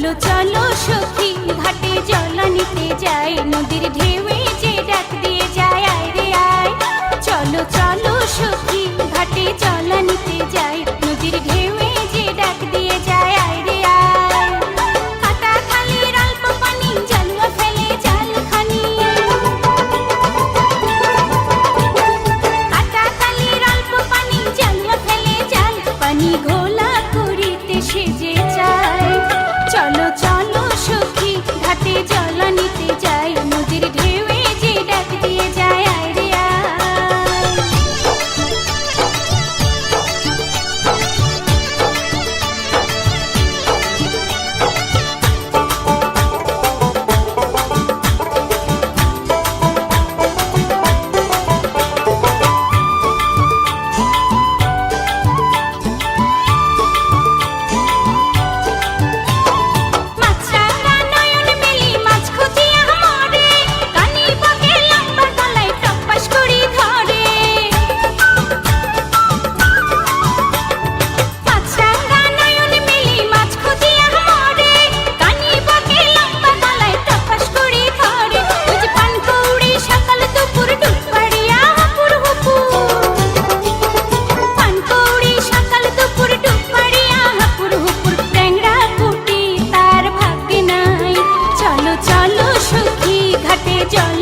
চলো চলো সখী ঘাটে জল নিতে যাই নদীর ঢেউ yo.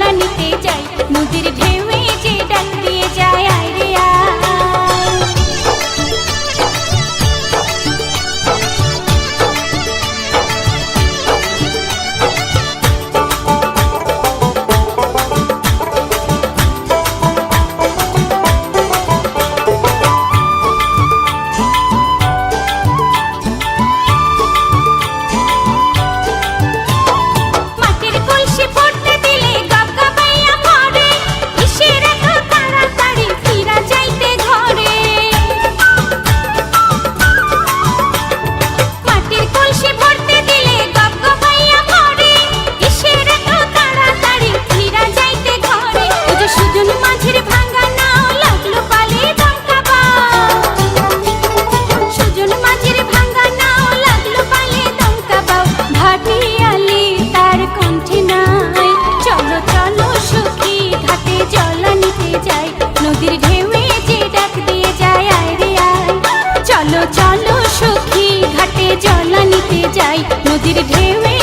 নদীর ঢেউয়ে